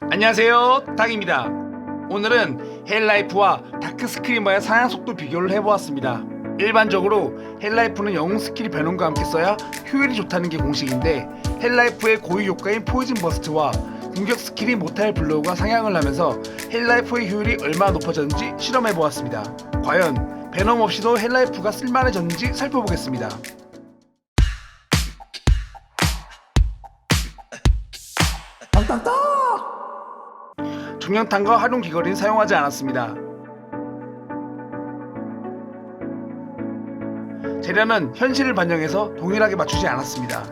안녕하세요 닥입니다. 오늘은 헬라이프와 다크스크리머의 사양 속도 비교를 해보았습니다. 일반적으로 헬라이프는 영웅 스킬 변형과 함께 써야 효율이 좋다는 게 공식인데 헬라이프의 고유 효과인 포이즌 버스트와 공격 스킬인 모탈 블로우가 상향을 하면서 헬라이프의 효율이 얼마나 높아졌는지 실험해보았습니다. 과연 베놈 없이도 헬라이프가 쓸만해졌는지 살펴보겠습니다 중량탄과 활용 귀걸이는 사용하지 않았습니다. 재련은 현실을 반영해서 동일하게 맞추지 않았습니다.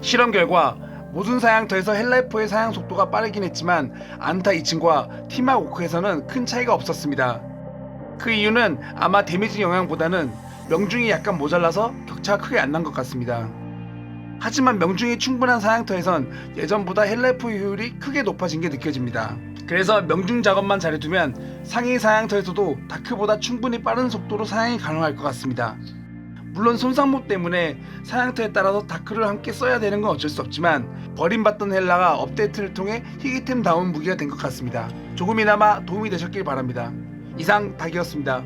실험 결과 모든 사양터에서 헬라이프의 사양 속도가 빠르긴 했지만 안타 2층과 티마 오크에서는 큰 차이가 없었습니다. 그 이유는 아마 데미지 영향보다는 명중이 약간 모자라서 격차가 크게 안 난 것 같습니다. 하지만 명중이 충분한 사양터에선 예전보다 헬라이프 효율이 크게 높아진 게 느껴집니다. 그래서 명중 작업만 잘해두면 상위 사양터에서도 다크보다 충분히 빠른 속도로 사양이 가능할 것 같습니다. 물론 손상모 때문에 사양터에 따라서 다크를 함께 써야 되는 건 어쩔 수 없지만 버림받던 헬라가 업데이트를 통해 희귀템 다운 무기가 된 것 같습니다. 조금이나마 도움이 되셨길 바랍니다. 이상 닭이었습니다.